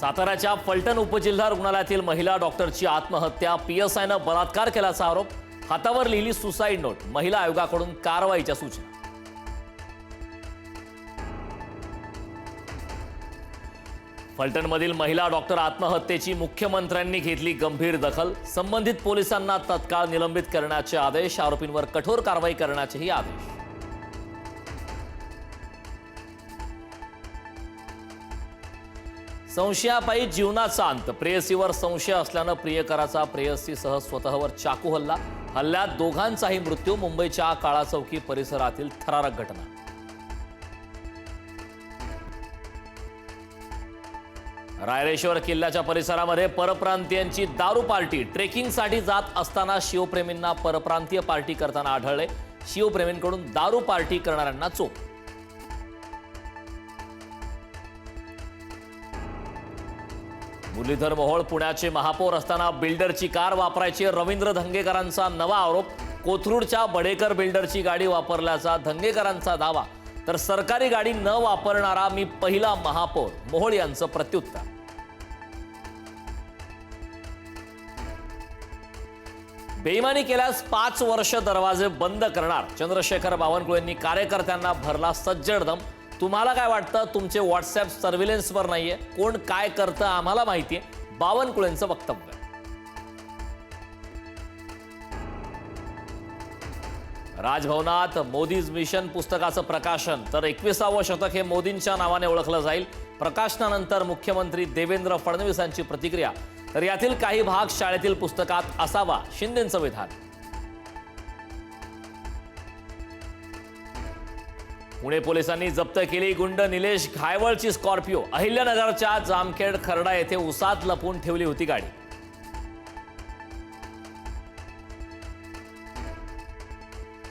साताऱ्याच्या फलटण उपजिल्हा रुग्णालयातील महिला डॉक्टरची आत्महत्या पीएसआयनं बलात्कार केल्याचा आरोप हातावर लिहिली सुसाईड नोट महिला आयोगाकडून कारवाईच्या सूचना. फलटणमधील महिला डॉक्टर आत्महत्येची मुख्यमंत्र्यांनी घेतली गंभीर दखल संबंधित पोलिसांना तत्काळ निलंबित करण्याचे आदेश आरोपींवर कठोर कारवाई करण्याचेही आदेश. संशयापायी जीवनाचा अंत. प्रेयसीवर संशय असल्यानं प्रियकराचा प्रेयसीसह स्वतःवर चाकू हल्ला. हल्ल्यात दोघांचाही मृत्यू मुंबईच्या काळा चौकी परिसरातील थरारक घटना. रायरेश्वर किल्ल्याच्या परिसरामध्ये परप्रांतीयांची दारू पार्टी. ट्रेकिंगसाठी जात असताना शिवप्रेमींना परप्रांतीय पार्टी करताना आढळले. शिवप्रेमींकडून दारू पार्टी करणाऱ्यांना चोप. मुरलीधर मोहोळ पुण्याचे महापौर असताना बिल्डरची कार वापरायची रवींद्र धंगेकरांचा नवा आरोप. कोथरूडच्या बडेकर बिल्डरची गाडी वापरल्याचा धंगेकरांचा दावा. तर सरकारी गाडी न वापरणारा मी पहिला महापौर मोहोळ यांचं प्रत्युत्तर. बेईमानी केल्यास पाच वर्ष दरवाजे बंद करणार. चंद्रशेखर बावनकुळेंनी कार्यकर्त्यांना भरला सज्जड दम. तुम्हाला काय वाटतं? तुमचे व्हॉट्सअप सर्व्हिलन्सवर नाहीये. कोण काय करतं आम्हाला माहिती आहे बावनकुळेंचं वक्तव्य. राजभवनात मोदीज मिशन पुस्तकाचं प्रकाशन. तर एकविसावं शतक हे मोदींच्या नावाने ओळखलं जाईल. प्रकाशनानंतर मुख्यमंत्री देवेंद्र फडणवीसांची प्रतिक्रिया. तर यातील काही भाग शाळेतील पुस्तकात असावा. शिंदेचं विधान. पुणे पोलिसांनी जप्त केली गुंड निलेश घायवळची स्कॉर्पिओ. अहिल्यानगरच्या जामखेड खरडा येथे उसात लपवून ठेवली होती गाडी.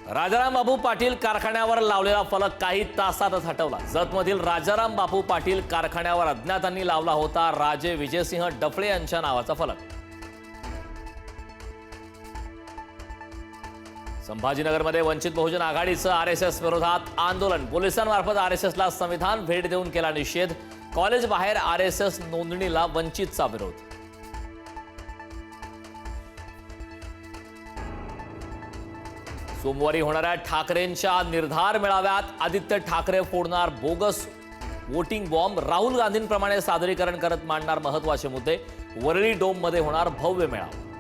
राजाराम बापू पाटील कारखान्यावर लावलेला फलक काही तासातच हटवला. जतमधील राजाराम बापू पाटील कारखान्यावर अज्ञातांनी लावला होता राजे विजयसिंह डफळे यांच्या नावाचा फलक. संभाजीनगरमध्ये वंचित बहुजन आघाडीचं आर एस एस विरोधात आंदोलन. पोलिसांमार्फत आर एस एसला संविधान भेट देऊन केला निषेध. कॉलेज बाहेर आर एस एस नोंदणीला वंचितचा विरोध. सोमवारी होणाऱ्या ठाकरेंच्या निर्धार मेळाव्यात आदित्य ठाकरे फोडणार बोगस. वोटिंग बॉम्ब राहुल गांधींप्रमाणे सादरीकरण करत मांडणार महत्त्वाचे मुद्दे. वरळी डोममध्ये होणार भव्य मेळावा.